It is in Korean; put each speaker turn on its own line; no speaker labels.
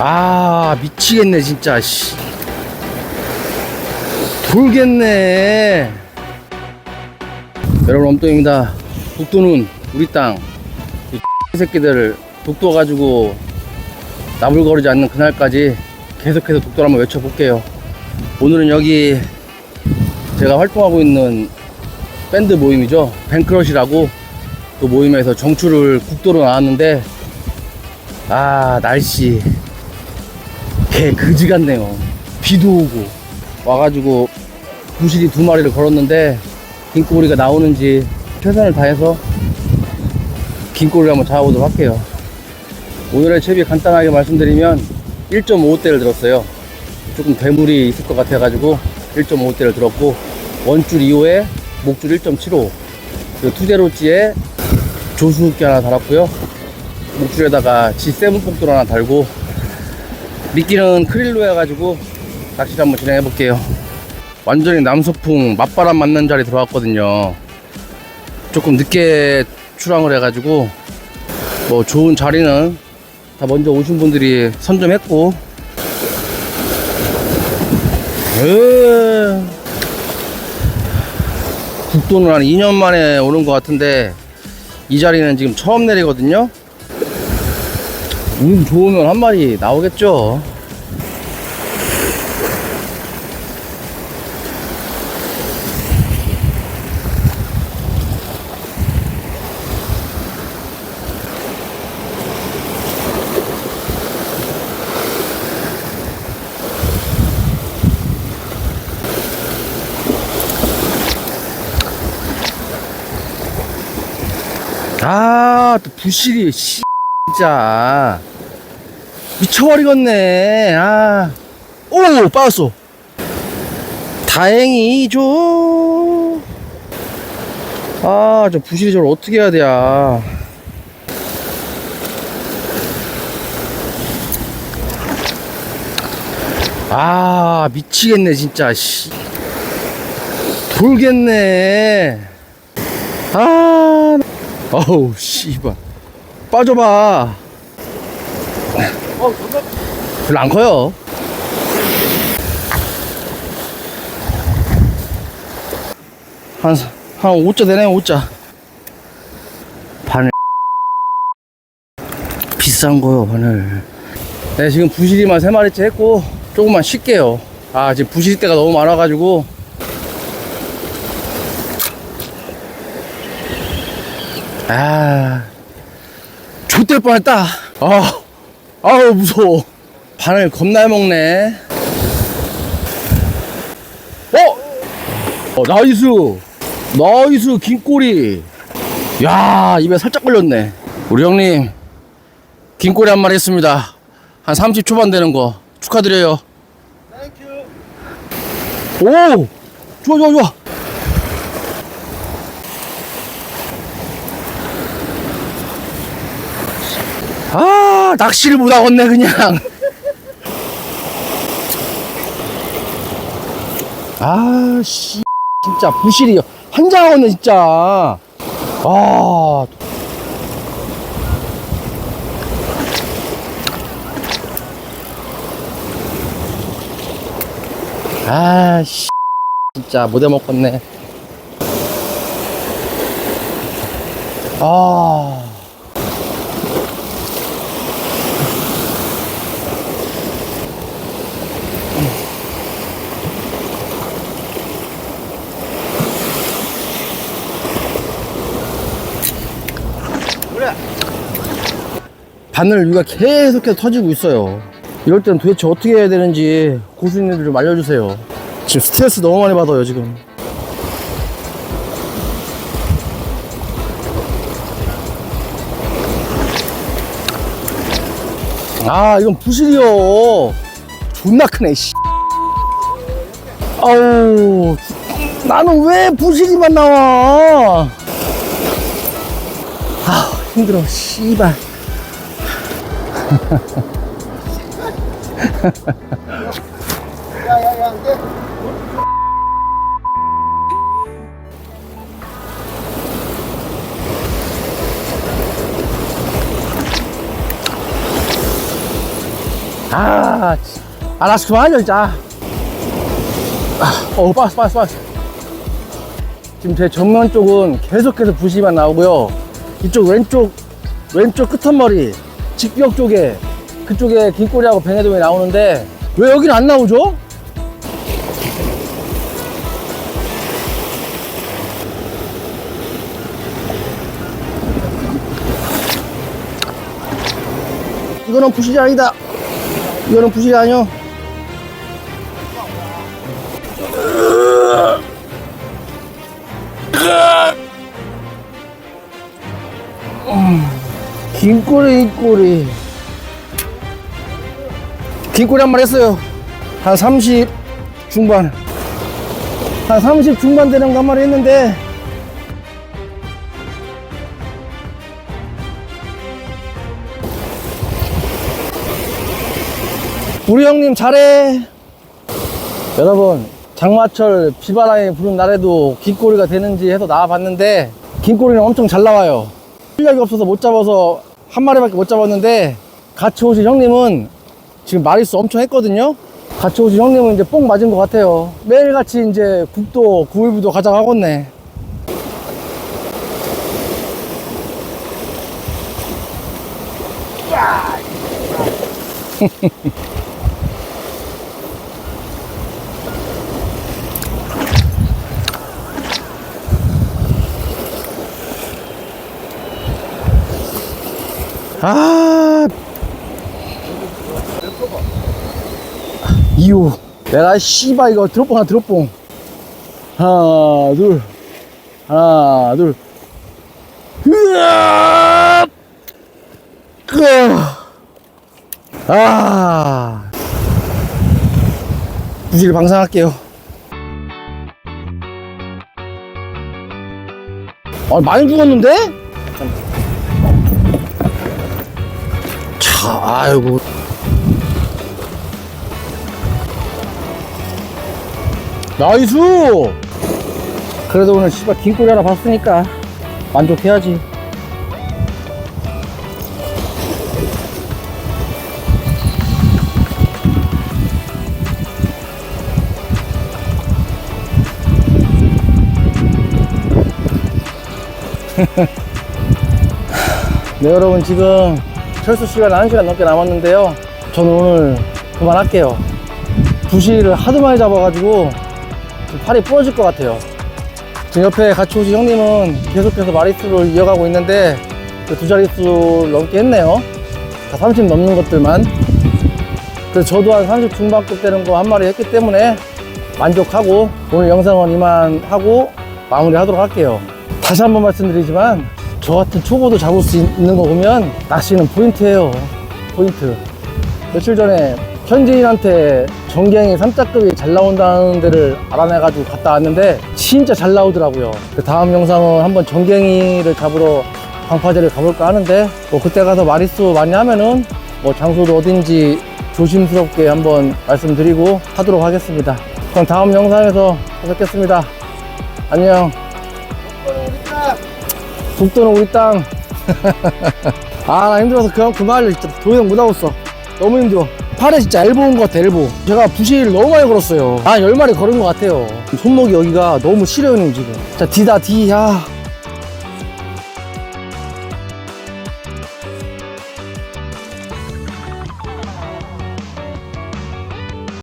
아 미치겠네 진짜 씨. 돌겠네. 여러분 엄동입니다. 독도는 우리 땅이 새끼들 독도 가지고 나불거리지 않는 그날까지 계속해서 독도를 한번 외쳐볼게요. 오늘은 여기 제가 활동하고 있는 밴드 모임이죠. 뱅크러시라고 그 모임에서 정출을 국도로 나왔는데 아 날씨 개 그지 같네요. 비도 오고. 와가지고 부실이 두 마리를 걸었는데 긴 꼬리가 나오는지 최선을 다해서 긴 꼬리를 한번 잡아보도록 할게요. 오늘의 채비 간단하게 말씀드리면 1.5대를 들었어요. 조금 대물이 있을 것 같아 가지고 1.5대를 들었고 원줄 2호에 목줄 1.75 그리고 투제로지에 조수흡기 하나 달았고요. 목줄에다가 G7 폭돌 하나 달고 미끼는 크릴로 해가지고 낚시를 한번 진행해 볼게요. 완전히 남서풍 맞바람 맞는 자리 들어왔거든요. 조금 늦게 출항을 해가지고 뭐 좋은 자리는 다 먼저 오신 분들이 선점했고. 으, 국도는 한 2년 만에 오는 것 같은데 이 자리는 지금 처음 내리거든요 운 좋으면 한 마리 나오겠죠. 아, 또 부실이, 씨, 진짜. 미쳐버리겠네. 아. 오, 빠졌어. 다행이죠. 아, 저 부실이 저걸 어떻게 해야 돼, 야. 아, 미치겠네, 진짜, 씨. 돌겠네. 아, 어우, 씨발. 빠져봐. 별로 안 커요. 한, 한 5자 되네, 5자. 바늘. 비싼 거요, 바늘. 네, 지금 부시리만 3마리째 했고, 조금만 쉴게요. 아, 지금 부시리 때가 너무 많아가지고, 아, 좆 될 뻔했다. 아, 아우 무서워. 바늘 겁나 먹네. 어, 어 나이스, 나이스 긴 꼬리. 야, 입에 살짝 걸렸네. 우리 형님, 긴 꼬리 한 마리 했습니다. 한 30 초반 되는 거 축하드려요. 오, 좋아, 좋아, 좋아. 아 낚시를 못하겠네 그냥. 아씨 진짜 부실이 한장하겠네 진짜. 아. 아씨 진짜 못해 먹겠네. 아 바늘 위가 계속해서 터지고 있어요. 이럴 때는 도대체 어떻게 해야 되는지 고수님들 좀 알려주세요. 지금 스트레스 너무 많이 받아요, 지금. 아, 이건 부실이요. 존나 크네, 씨. 아우, 나는 왜 부실이만 나와? 아, 힘들어, 씨발. 아, 치. 알았어, 그만하자, 진짜. 아, 어, 빠스, 빠스, 빠스. 지금 제 정면 쪽은 계속해서 부시만 나오고요. 이쪽 왼쪽, 왼쪽 끝머리, 직벽 쪽에, 그쪽에 긴꼬리하고 뱅에돔이 나오는데, 왜 여기는 안 나오죠? 이거는 부실이 아니다. 이거는 부실이 아니요. 긴 꼬리, 긴 꼬리. 긴 꼬리 한 마리 했어요. 한 30 중반. 한 30 중반 되는 거 한 마리 했는데, 우리 형님 잘해. 여러분, 장마철 비바람이 부는 날에도 긴 꼬리가 되는지 해서 나와봤는데, 긴 꼬리는 엄청 잘 나와요. 실력이 없어서 못 잡아서 한 마리밖에 못 잡았는데, 같이 오신 형님은 지금 마리수 엄청 했거든요? 같이 오신 형님은 이제 뽕 맞은 것 같아요. 매일같이 이제 국도, 구일부도 가져가겠네. 아. 이유. 내가 씨바 이거 드롭봉 하나 드롭봉. 하나, 둘. 하나, 둘. 으아! 아. 무지를 방상할게요. 아, 많이 죽었는데? 차, 아이고. 나이스! 그래도 오늘 씨발 긴 꼬리 하나 봤으니까 만족해야지. 네, 여러분 지금 철수 시간 1시간 넘게 남았는데요. 저는 오늘 그만할게요. 부시를 하도 많이 잡아가지고 팔이 부러질 것 같아요. 지금 옆에 같이 오신 형님은 계속해서 마리수를 이어가고 있는데 그두 자릿수 넘게 했네요. 다 30 넘는 것들만. 그래서 저도 한 30 중반급 되는 거 한 마리 했기 때문에 만족하고 오늘 영상은 이만 하고 마무리 하도록 할게요. 다시 한번 말씀드리지만 저 같은 초보도 잡을 수 있는 거 보면 낚시는 포인트예요. 포인트. 며칠 전에 현지인한테 전갱이 3자급이 잘 나온다는 데를 알아내가지고 갔다 왔는데 진짜 잘 나오더라고요. 그 다음 영상은 한번 전갱이를 잡으러 방파제를 가볼까 하는데 뭐 그때 가서 마리수 많이 하면은 뭐 장소도 어딘지 조심스럽게 한번 말씀드리고 하도록 하겠습니다. 그럼 다음 영상에서 뵙겠습니다. 안녕. 북도는 우리 땅. 아, 나 힘들어서 그만, 그만할래. 진짜 더 이상 못 하겠어. 너무 힘들어. 팔에 진짜 엘보 온것 같아, 엘보. 제가 부실 너무 많이 걸었어요. 한 10마리 걸은 것 같아요. 손목이 여기가 너무 시려요, 지금. 자, 디다, 디. 야.